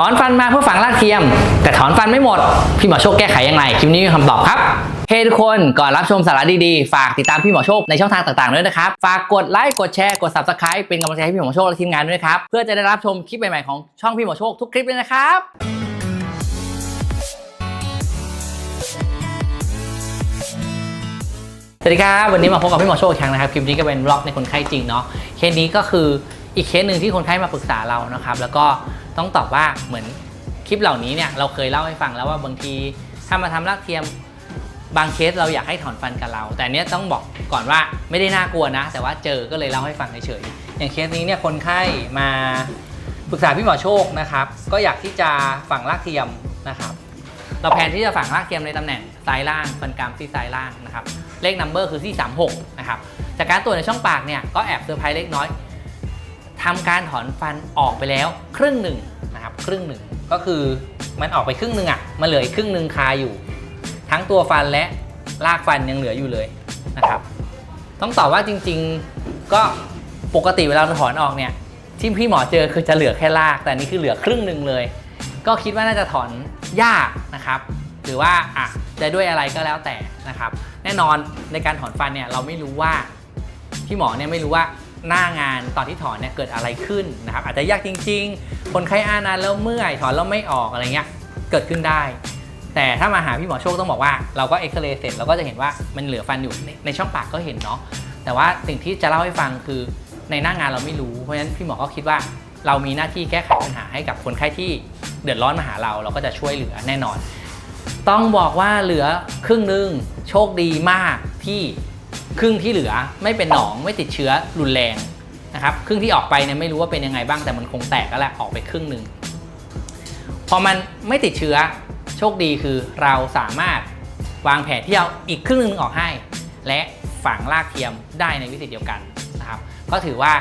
ถอนฟันมาเพื่อฝังรากเทียม แต่ถอนฟันไม่หมด พี่หมอโชคแก้ไขยังไงคลิปนี้มีคำตอบครับเฮ้ทุกคนก่อนรับชมสาระดีๆ ฝากติดตามพี่หมอโชคในช่องทางต่างๆด้วยนะครับ ฝากกดไลค์กดแชร์กด subscribe เป็นกำลังใจให้พี่หมอโชคและทีมงานด้วยครับเพื่อจะได้รับชมคลิปใหม่ๆของช่องพี่หมอโชคทุกคลิปเลยนะครับสวัสดีครับวันนี้มาพบกับพี่หมอโชคอีกครั้งนะครับคลิปนี้ก็เป็นบล็อกในคนไข้จริงเนาะเคสนี้ก็คืออีกเคสหนึ่งที่คนไข้มาปรึกษาเรานะครับแล้วก็ ต้องตอบว่าเหมือนคลิปเหล่านี้เนี่ยเราเคยเล่าให้ฟังแล้วว่าบางทีถ้ามาทำรากเทียมบางเคสเราอยากให้ถอนฟันกับเรา แต่เนี้ยต้องบอกก่อนว่าไม่ได้น่ากลัวนะ แต่ว่าเจอก็เลยเล่าให้ฟังเฉยๆอย่างเคสนี้เนี่ยคนไข้มาปรึกษาพี่หมอโชคนะครับ ก็อยากที่จะฝังรากเทียมนะครับ เราแพลนที่จะฝังรากเทียมในตำแหน่งซ้ายล่างฟันกรามที่ซ้ายล่างนะครับเลขนัมเบอร์คือที่36นะครับจากการตรวจในช่องปากเนี่ยก็แอบเซอร์ไพรส์เล็กน้อย ทำการถอนฟันออกไปแล้ว ครึ่งหนึ่งนะครับครึ่งหนึ่งก็คือมันออกไปครึ่งหนึ่งอะ่ะมันเหลืออีกครึ่งหนึ่งคาอยู่ ทั้งตัวฟันและรากฟันยังเหลืออยู่เลยนะครับ ต้องตอบว่าจริงๆก็ปกติเวลาถอนออกเนี่ยที่พี่หมอเจอคือจะเหลือแค่ราก แต่นี่คือเหลือครึ่งหนึ่งเลย ก็คิดว่าน่าจะถอนยากนะครับ หรือว่าอะจะด้วยอะไรก็แล้วแต่นะครับ แน่นอนในการถอนฟันเนี่ยเราไม่รู้ว่าพี่หมอเนี่ยไม่รู้ว่า หน้างานตอนที่ถอนเนี่ยเกิดอะไรขึ้นนะครับอาจจะยากจริง ๆ คนไข้อานานแล้วเมื่อยถอนแล้วไม่ออกอะไรเงี้ยเกิดขึ้นได้ แต่ถ้ามาหาพี่หมอโชคต้องบอกว่า เราก็เอ็กซเรย์เสร็จเราก็จะเห็นว่ามันเหลือฟันอยู่ในในช่องปากก็เห็นเนาะแต่ว่าสิ่งที่จะเล่าให้ฟังคือในหน้างานเราไม่รู้เพราะฉะนั้นพี่หมอก็คิดว่าเรามีหน้าที่แก้ไขปัญหาให้กับคนไข้ที่เดือดร้อนมาหาเราเราก็จะช่วยเหลือแน่นอน ต้องบอกว่าเหลือครึ่งหนึ่งโชคดีมากที่ ครึ่งที่เหลือไม่เป็นหนองไม่ติดเชื้อรุนแรงนะครับครึ่งที่ออกไปเนี่ยไม่รู้ว่าเป็นยังไงบ้างแต่มันคงแตกแล้วแหละออกไปครึ่งหนึ่งพอมันไม่ติดเชื้อโชคดีคือเราสามารถวางแผนที่เอาอีกครึ่งหนึ่งออกให้ และฝังรากเทียมได้ในวิธีเดียวกันนะครับก็ถือว่า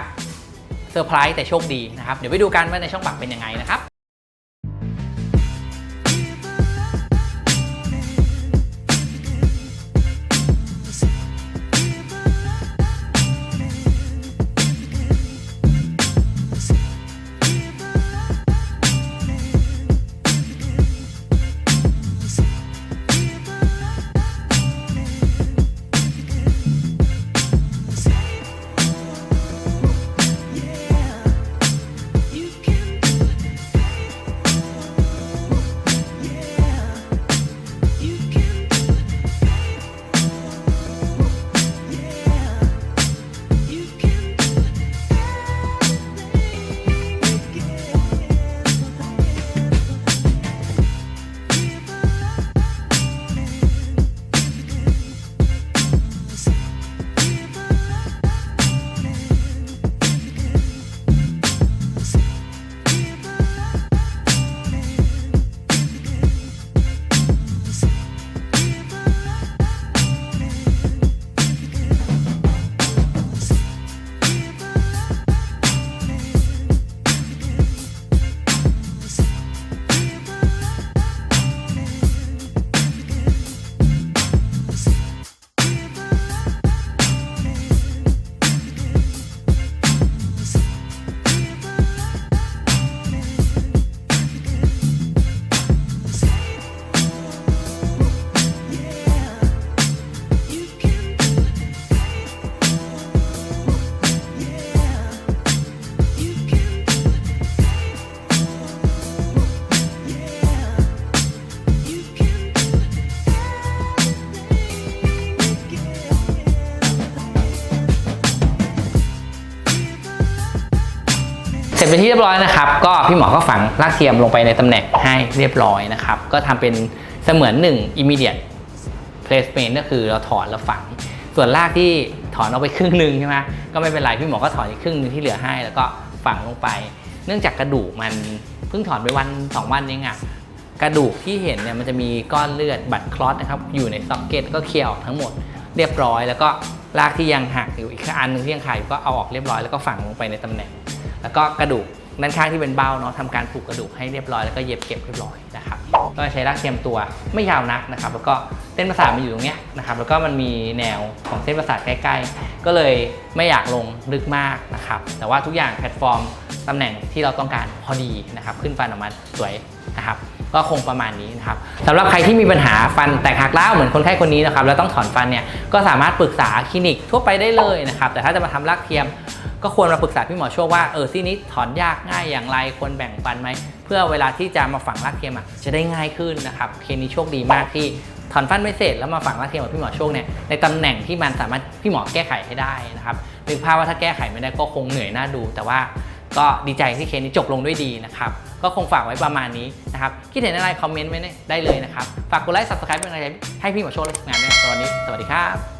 เซอร์ไพรส์แต่โชคดีนะครับ เดี๋ยวไปดูกันว่าในช่องปากเป็นยังไงนะครับ จเป็นที่เรียบร้อยนะครับ ก็พี่หมอก็ฝังรากเทียมลงไปในตำแหน่งให้เรียบร้อยนะครับ ก็ทำเป็นเสมือนหนึ่ง immediate placement ก็คือเราถอนแล้วฝัง ส่วนรากที่ถอนเอาไปครึ่งหนึ่งใช่ไหมก็ไม่เป็นไรพี่หมอก็ถอนอีกครึ่งนึงที่เหลือให้ แล้วก็ฝังลงไป เนื่องจากกระดูกมันเพิ่งถอนไปวันสองวันเองอะกระดูกที่เห็นเนี่ยมันจะมีก้อนเลือดบัตรคลอตนะครับอยู่ในซ็อกเก็ตก็เคลียร์ออกทั้งหมดเรียบร้อย แล้วก็รากที่ยังหักอยู่อีกอันหนึงที่ยังขาดอยู่ก็เอาออกเรียบร้อยแล้วก็ฝังลงไปในตำแหน่ง แล้วก็กระดูกด้านข้างที่เป็นเบ้าเนาะทำการผูกกระดูกให้เรียบร้อยแล้วก็เย็บเก็บเรียบร้อยนะครับก็ใช้รากเทียมตัวไม่ยาวนักนะครับ แล้วก็เส้นประสาทมันอยู่ตรงเนี้ยนะครับ แล้วก็มันมีแนวของเส้นประสาทใกล้ ๆ ก็เลยไม่อยากลงลึกมากนะครับ แต่ว่าทุกอย่างแพลตฟอร์มตำแหน่งที่เราต้องการพอดีนะครับ ขึ้นฟันออกมาสวยนะครับก็คงประมาณนี้นะครับสำหรับใครที่มีปัญหาฟันแตกหักร้าเหมือนคนไข้คนนี้นะครับแล้วต้องถอนฟันเนี่ยก็สามารถปรึกษาคลินิกทั่วไปได้เลยนะครับแต่ถ้าจะมาทำรากเทียม ก็ควรมาปรึกษาพี่หมอชคว่าเออซี่นี้ถอนยากง่ายอย่างไรควรแบ่งฟันไหม เพื่อเวลาที่จะมาฝังรากเทียมอะจะได้ง่ายขึ้นนะครับเคสนี้โชคดีมากที่ถอนฟันไม่เสร็จแล้วมาฝังรากเทียมกับพี่หมอโชคเนี่ยในตำแหน่งที่มันสามารถพี่หมอแก้ไขให้ได้นะครับนึกภาพว่าถ้าแก้ไขไม่ได้ก็คงเหนื่อยหน้าดู แต่ว่าก็ดีใจที่เคสนี้จบลงด้วยดีนะครับก็คงฝากไว้ประมาณนี้นะครับคิดเห็นอะไรคอมเมนต์ไว้ได้เลยนะครับฝากกดไลค์ subscribe เป็นกำลังใจให้พี่หมอโชคและทีมงานด้วยสวัสดีสวัสดีครับ